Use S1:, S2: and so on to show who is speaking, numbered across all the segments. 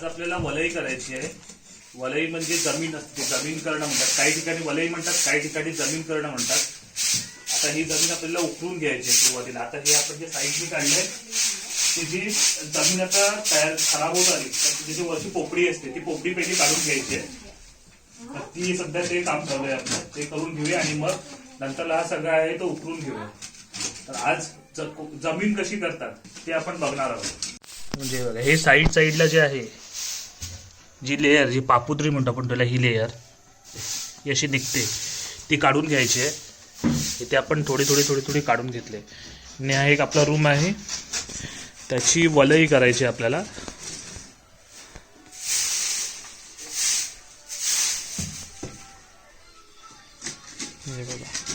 S1: आज आपल्याला वलई करायची आहे. वलई म्हणजे जमीन असते. जमीन करणं म्हणतात. काही ठिकाणी वलई म्हणतात काही ठिकाणी जमीन करणं म्हणतात. आता ही जमीन आपल्याला उकरून घ्यायची आहे सुरुवातीला. आता हे आपण जे साईडने काढले ती जी जमीन आता तयार खराब होत आली तर तिची जी वरची पोपडी असते ती पोपडी पहिली काढून घ्यायची आहे. ती सध्या ते काम चालू आहे आपलं. ते करून घेऊया आणि मग नंतरला हा सगळा आहे तो उकरून घेऊया. तर आज जमीन कशी करतात ते आपण बघणार आहोत. म्हणजे बघा हे साईड साईडला जे आहे जी लेयर जी पापुद्री म्हणतो आपण त्याला ही लेयर ही अशी निघते. ती काढून घ्यायची आहे. इथे आपण थोडी थोडी थोडी थोडी काढून घेतले आणि हा एक आपला रूम आहे. त्याची वलई करायची आहे आपल्याला.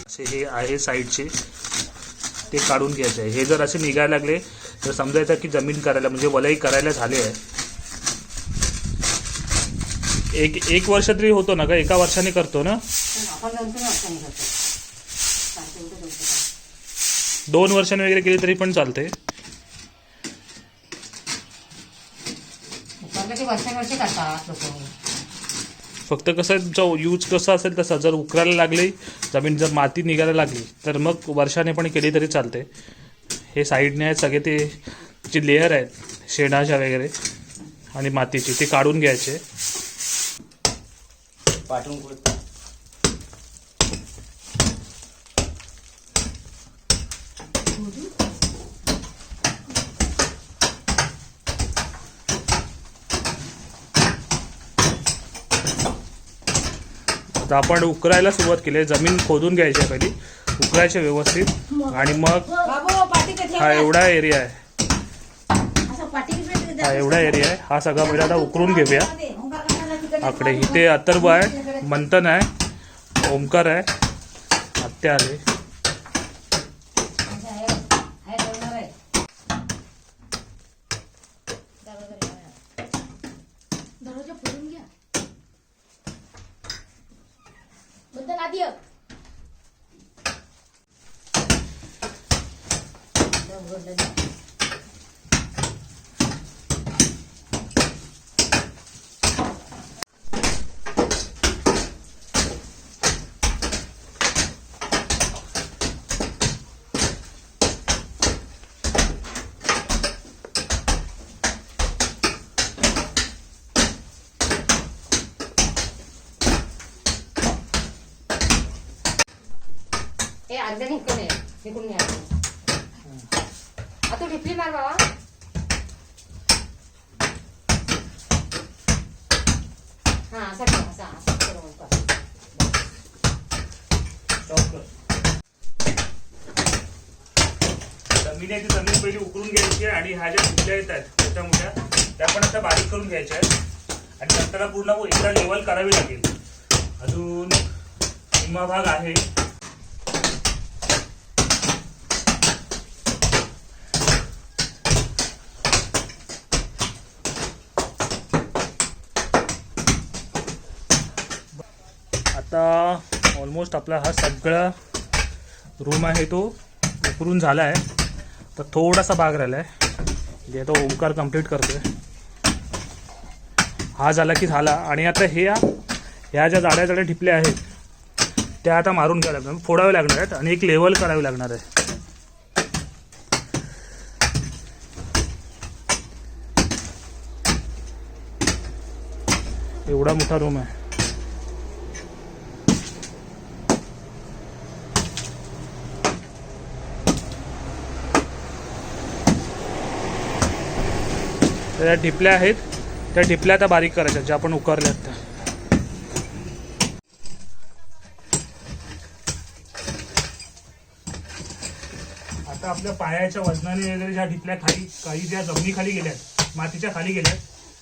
S1: असे हे आहे साईडचे. ते काढून घ्यायचे आहे. हे जर असे निघायला लागले तर समजायचं की जमीन करायला म्हणजे वलई करायला झाले आहे. एक एक वर्ष तरी होतो ना का एका वर्षाने करतो ना?
S2: आपण दोन तीन वर्षांनी करतो दोन तीन.
S1: दोन वर्षाने वगैरे केली तरी पण चालते.
S2: उकरलं की करतात लोक
S1: फक्त कसं जो यूज कसा असेल तसा. जर उकरायला लागली जमीन जर माती निघायला लागली तर मग वर्षाने पण केली तरी चालते. हे साईडने आहेत सगळे ते जे लेअर आहेत शेणाच्या वगैरे आणि मातीची ते काढून घ्यायचे.
S3: पाठवून कुठं?
S1: आता आपण उकरायला सुरुवात केली आहे. जमीन खोदून घ्यायची आहे पहिली. उकरायचे व्यवस्थित. आणि मग हा एवढा एरिया आहे. हा एवढा एरिया आहे. हा सगळा पहिला आता उकरून घेऊया. आकडे. इथे अथर्व आहे मंथन आहे ओमकार आहे आत्या आले
S4: ये
S2: घ्यायचं आता ढिपली मार बाबा. हा असा असा असा
S1: जमीन आहे जमीन पहिली उकळून घ्यायची आणि ह्या ज्या कुठल्या येत आहेत मोठ्या मोठ्या त्या पण आता बारीक करून घ्यायच्या आहेत. आणि नंतर पूर्ण एकदा लेवल करावी लागेल. अजून निम्मा भाग आहे. आता ऑलमोस्ट आपला हा सगळा रूम आहे तो उकरून झाला आहे तर थोडासा भाग राहिला आहे जे आता ओंकार कंप्लीट करतोय. हा झाला की झाला. आणि आता हे ह्या ज्या जाड्या जाड्या ठिपल्या आहेत त्या आता मारून घ्याव्या लागणार. फोडाव्या लागणार आहेत आणि एक लेवल करावी लागणार आहे. एवढा मोठा रूम आहे. तर त्या ढिपल्या आहेत. त्या ढिपल्या आता बारीक करायच्या ज्या आपण उकारल्यात त्या. आता आपल्या पायाच्या वजनाने वगैरे ज्या ढिपल्या खाली काही ज्या जमिनीखाली गेल्यात मातीच्या खाली गेल्यात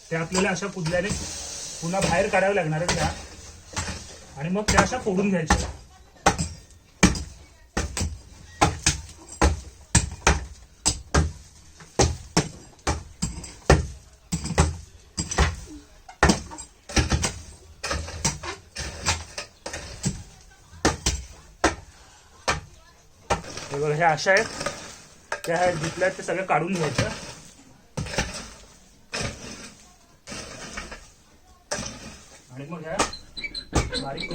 S1: त्या आपल्याला अशा कुदल्याने पुन्हा बाहेर काढाव्या लागणार आहेत त्या. आणि मग त्या अशा फोडून घ्यायच्या. हे बघा हे अशा आहेत. त्या ह्या जिथल्या आहेत ते सगळं काढून घ्यायचं. आणि मग ह्या बारीक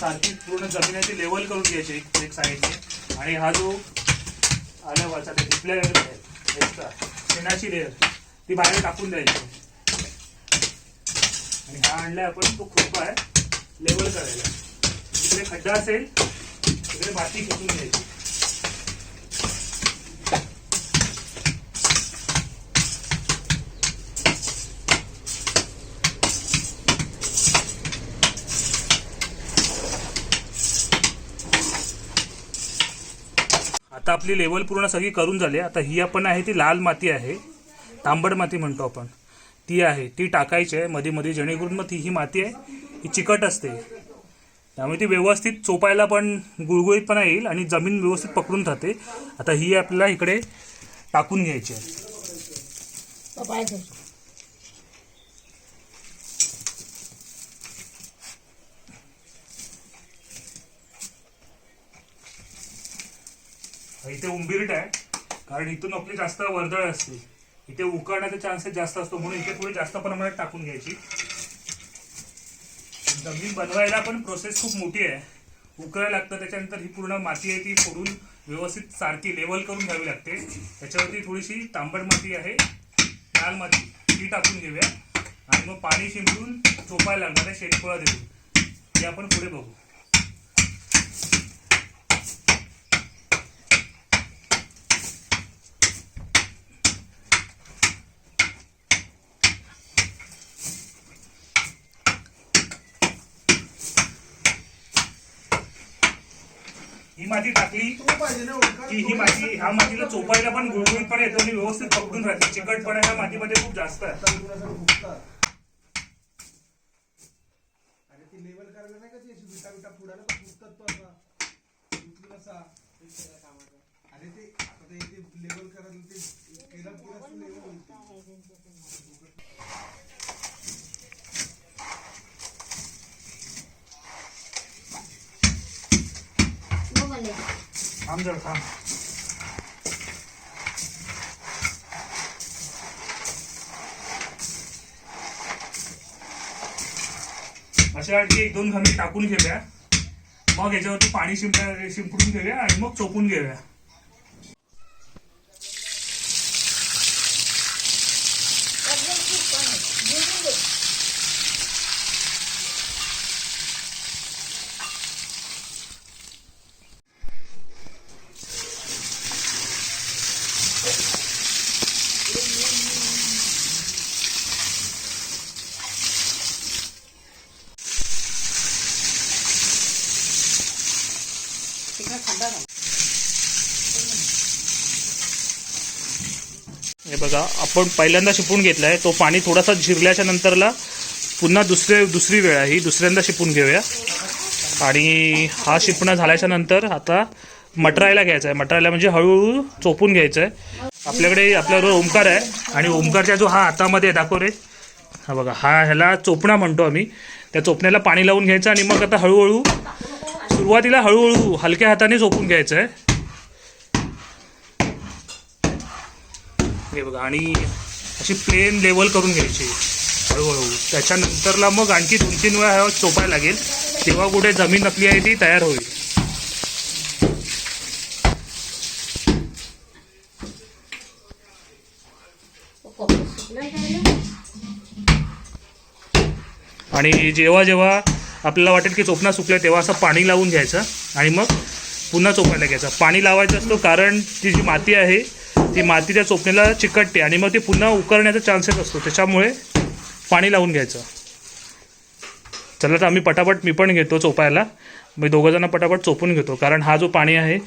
S1: सारखी पूर्ण जमीन आहे ती लेवल करून घ्यायची एक एक साईडने आणि हा जो आल्या वरचा ते एक्स्ट्रा शेणाची लेअर ती बाहेर टाकून द्यायची. आणि हा आणलाय आपण तो खूप आहे. लेवल करायला. तिकडे खड्डा असेल तिकडे माती खेचून घ्यायची. आता आपली लेवल पूर्ण सगळी करून झाली आता ही आपण आहे ती लाल माती आहे. तांबड माती म्हणतो आपण. ती आहे ती टाकायची आहे. मध्ये मध्ये जेणेकरून मग ती ही माती आहे ही चिकट असते. त्यामुळे ती व्यवस्थित चोपायला पण गुळगुळीतपणा येईल आणि जमीन व्यवस्थित पकडून राहते आता ही आपल्याला इकडे टाकून घ्यायची आहे. इथे उंबिरट आहे. कारण इथून आपली जास्त वर्दळ असते. इथे उकळण्याचा चान्सेस जास्त असतो. म्हणून इथे थोडी जास्त प्रमाणात टाकून घ्यायची. जमीन बनवायला पण प्रोसेस खूप मोठी आहे. उकळायला लागतं. त्याच्यानंतर ही पूर्ण माती आहे ती फोडून व्यवस्थित सारखी लेवल करून घ्यावी लागते. त्याच्यावरती थोडीशी तांबड माती आहे. लाल माती. ती टाकून घेऊया. आणि मग पाणी शिंपडून चोपायला लागणार आहे शेतफळा देऊन ते आपण पुढे बघू. ही माती टाकली की ही माती ह्या मातीला चोपायला पण गुळगुळीतपणा येतो आणि व्यवस्थित पकडून राहते. चिकटपणा ह्या मातीमध्ये खूप जास्त आहे.
S3: लेवल करायला नाही का ते विटा विटा फुडायला पण फुटतात तो असा उचलून असा अरे ते आता ते ते लेवल करायला ते केलं की लेवल होईल
S4: हो
S1: थांब जरा थांब अशा की एक दोन घामे टाकून घेऊया. मग याच्यावरती पाणी शिंप शिंपडून घेऊया आणि मग चोपून घेऊया.
S2: खड्डा
S1: हे बघा आपण पहिल्यांदा शिपून घेतलाय. तो पाणी थोडासा झिरल्याच्या नंतरला पुन्हा दुसरे दुसरी वेळ आहे ही. दुसऱ्यांदा शिपून घेऊया. आणि हा शिपणं झाल्याच्यानंतर आता मटरायला घ्यायचा आहे मटरायला म्हणजे हळूहळू चोपून घ्यायचं आहे आपल्याकडे आपल्याबरोबर ओंकार आहे आणि ओंकारच्या जो हा हातामध्ये दाखव रे. हा बघा हा ह्याला चोपणा म्हणतो आम्ही. त्या चोपण्याला पाणी लावून घ्यायचं आणि मग आता हळूहळू सुरुवातीला हळूहळू हलक्या हाताने झोपून घ्यायचं आहे हे बघा आणि अशी प्लेन लेवल करून घ्यायची हळूहळू. त्याच्यानंतरला मग आणखी दोन तीन वेळा ह्यावर चोपायला लागेल. तेव्हा कुठे जमीन आपली आहे ती तयार होईल. आणि जेव्हा जेव्हा आपल्याला वाटेल की चोपणा सुकल्या तेव्हा असं पाणी लावून घ्यायचं आणि मग पुन्हा चोपायला घ्यायचं. पाणी लावायचं असतो कारण ती जी माती आहे ती माती त्या चोपणीला चिकटते आणि मग ती पुन्हा उकळण्याचा चान्सेस असतो. त्याच्यामुळे पाणी लावून घ्यायचं. चला तर आम्ही पटापट मी पण घेतो चोपायला. मी दोघंजणं पटापट चोपून घेतो कारण हा जो पाणी आहे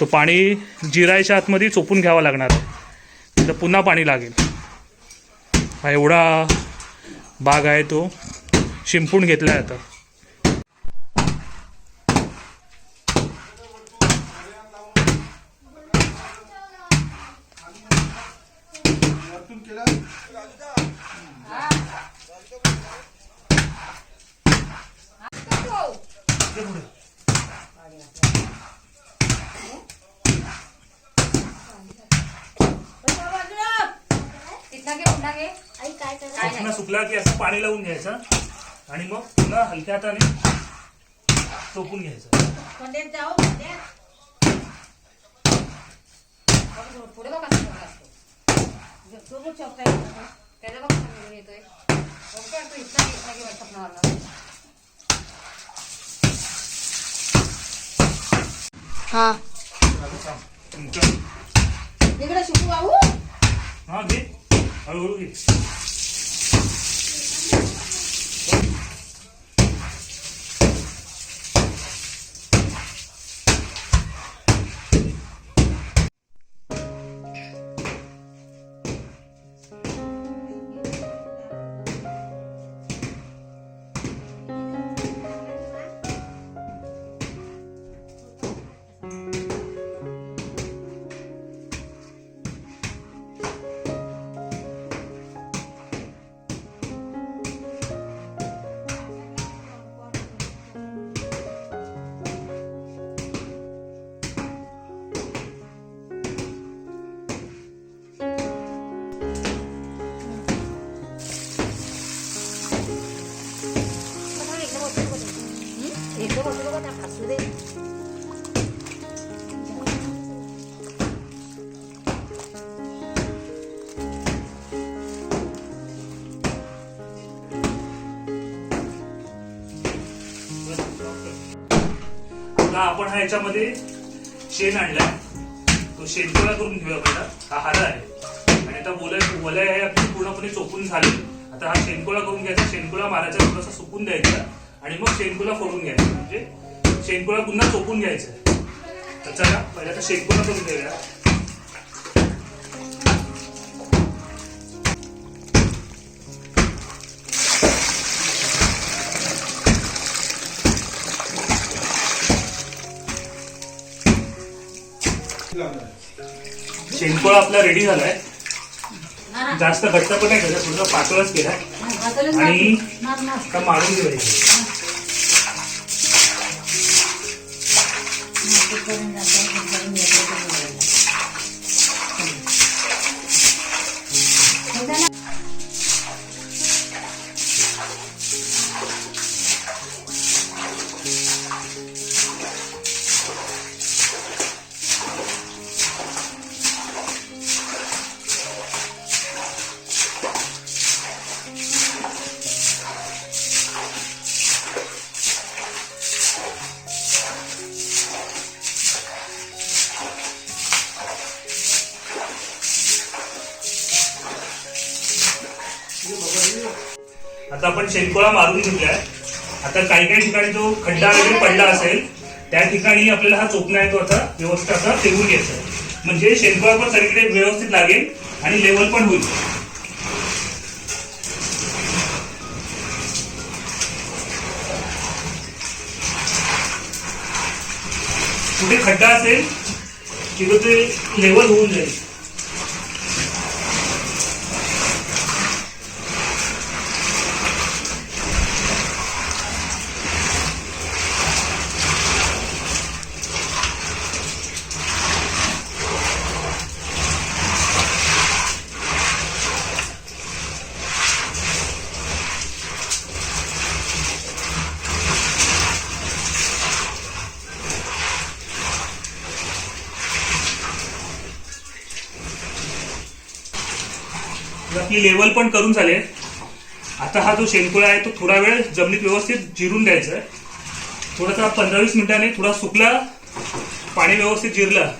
S1: तो पाणी जिरायच्या आतमध्ये चोपून घ्यावा लागणार आहे. तर पुन्हा पाणी लागेल. हा एवढा बाग आहे तो. शिंपून घेतला आहे आता. इकडे पुढे.
S2: पुन्हा
S1: सुकला की असं पाणी लावून घ्यायचं. आणि मग पुन्हा हलक्या हाताने चोपून घ्यायचं.
S4: जाऊ
S2: पुढे बघ त्याचा बघ येतोय. बघ काय तू इथला घे, इथला घे वाटतं स्वप्नावरनं.
S4: हा
S1: आता थांब. तुमचं
S4: इकडे शिकू बाबू
S1: हा आपण हा याच्यामध्ये शेण आणलाय. तो शेणगोळा करून घेऊया पहिला. हा हारा आहे. आणि आता बोलाय वलय आहे आपली पूर्णपणे चोपून झाले. आता हा शेणगोळा करून घ्यायचा. शेणगोळा मारायचा थोडासा सुकून द्यायचा. आणि मग शेणगोळा फोडून घ्यायचा. म्हणजे शेणगोळा पुन्हा चोपून घ्यायचा तर चला पहिला आता शेणगोळा करून घेऊया. शेणगोळा आपला रेडी झालाय. जास्त घट्ट पण नाही केलं थोडं पातळच केलाय. आणि मारून घ्यायचं आता आपण शेणकोळा मारून घेतलाय आता काही काही ठिकाणी जो खड्डा वगैरे पडला असेल त्या ठिकाणी आपल्याला हा चोपणा आहे तो आता. व्यवस्थित असा ठेवून घ्यायचा. म्हणजे शेणकोळा पण सगळीकडे व्यवस्थित लागेल आणि लेवल पण होईल. कुठे खड्डा असेल तिथं ते लेवल होऊन जाईल. आपली लेवल पण करून झाले आता हा जो शेणकुळा आहे तो थोडा वेळ जमिनीत व्यवस्थित जिरून द्यायचा आहे. थोडासा पंधरा वीस मिनिटांनी थोडा सुकला पाणी व्यवस्थित जिरलं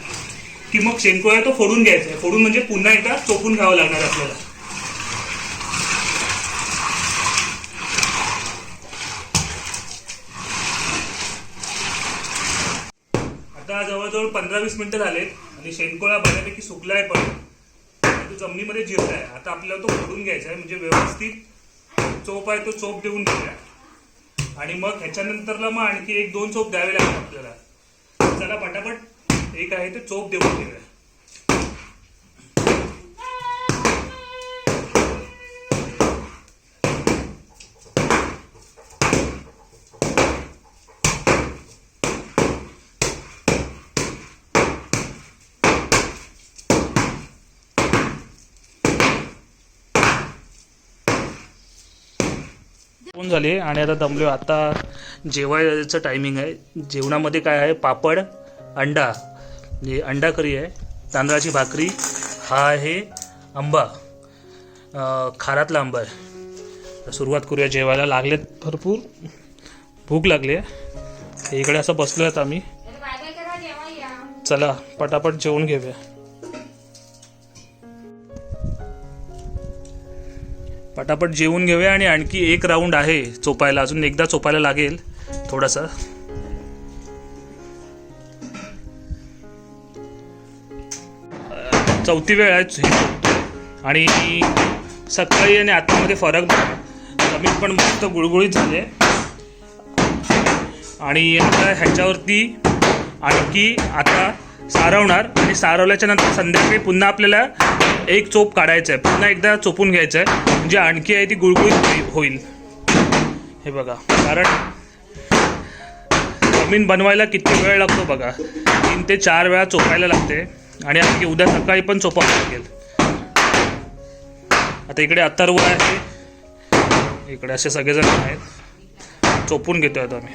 S1: की मग शेणकुळा तो फोडून घ्यायचा आहे. फोडून म्हणजे पुन्हा एकदा चोपून घ्यावं लागणार आपल्याला. आता जवळजवळ पंधरा वीस मिनिटं झालेत आणि शेणकोळा बऱ्यापैकी सुकलाय पण. जमिनीमध्ये तो आहे आता आपल्याला तो फोडून घ्यायचा आहे म्हणजे व्यवस्थित चोप आहे तो चोप देऊन घेऊया. आणि मग ह्याच्यानंतरला मग आणखी एक दोन चोप द्यावे लागतात आपल्याला. चला पटापट. एक आहे ते चोप देऊन घेऊया. झाले आणि आता दमलो आता जेवायचं टायमिंग आहे. जेवणामध्ये काय आहे? पापड अंडा. म्हणजे अंडा करी आहे. तांदळाची भाकरी. हा आहे आंबा. खारातला आंबा आहे. तर सुरुवात करूया. जेवायला लागलेत भरपूर. भूक लागली आहे. इकडे असं बसलो आहेत आम्ही. चला पटापट जेवून घेऊया. पटापट जेवून घेऊया आणि आणखी एक राऊंड आहे चोपायला. अजून एकदा चोपायला लागेल. थोडासा. चौथी वेळ आहे आणि सकाळी आणि आतामध्ये फरक जमीन पण मस्त गुळगुळीत झाले. आणि आता ह्याच्यावरती आणखी आता सारवणार. आणि सारवल्याच्या नंतर संध्याकाळी पुन्हा आपल्याला एक चोप काढायचा आहे पुन्हा एकदा चोपून घ्यायचं आहे म्हणजे आणखी आहे ती गुळगुळीत होईल. हे बघा. कारण जमीन बनवायला किती वेळ लागतो बघा. तीन ते चार वेळा चोपायला लागते. आणि आणखी उद्या सकाळी पण चोपावं लागेल. आता इकडे अथर्व आहे. इकडे असे सगळेजण आहेत. चोपून घेतोय आता आम्ही.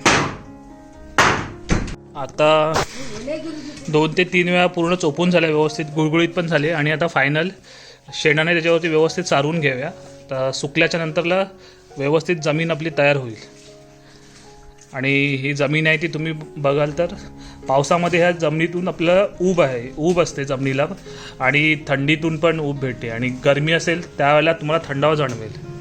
S1: आता दोन ते तीन वेळा पूर्ण चोपून झाल्या व्यवस्थित गुळगुळीत पण झाले. आणि आता फायनल शेणाने त्याच्यावरती व्यवस्थित सारून घेऊया तर सुकल्याच्या नंतरला व्यवस्थित जमीन आपली तयार होईल. आणि ही जमीन आहे ती तुम्ही बघाल तर पावसामध्ये ह्या जमिनीतून आपलं ऊब आहे ऊब असते जमिनीला. आणि थंडीतून पण ऊब भेटते. आणि गरमी असेल त्यावेळेला तुम्हाला थंडावा जाणवेल.